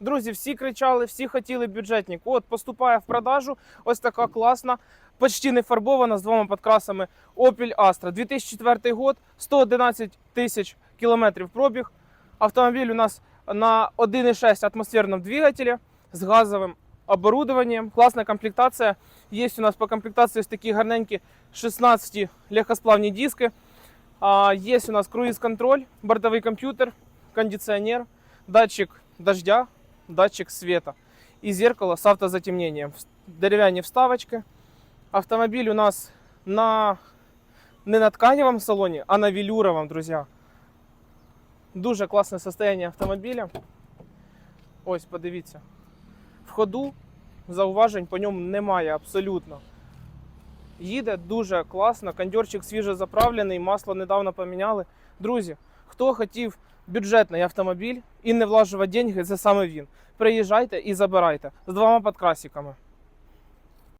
Друзі, всі кричали, всі хотіли бюджетник. От поступає в продажу. Ось така класна, почти не фарбована з двома підкрасами Opel Astra. 2004 год, 111 тисяч кілометрів пробіг. Автомобіль у нас на 1,6 атмосферном двигателі з газовим оборудованием. Класна комплектація. Є у нас по комплектації ось такі гарненькі 16 легкосплавні диски. Є у нас круїз-контроль, бортовий комп'ютер, кондиціонер, датчик дождя, датчик света и зеркало с автозатемнением. Деревянные вставочки. Автомобиль у нас на не на тканевом салоне, а на велюровом, друзья. Дуже класне состояние автомобіля. Ось, подивіться. В ходу зауважень по ньому немає абсолютно. Їде дуже класно, кондьорчик свіжо заправлений, масло недавно поміняли. Друзі, хто хотів бюджетний автомобіль і не влажувати деньги, це саме він. Приїжджайте і забирайте з двома підкрасиками.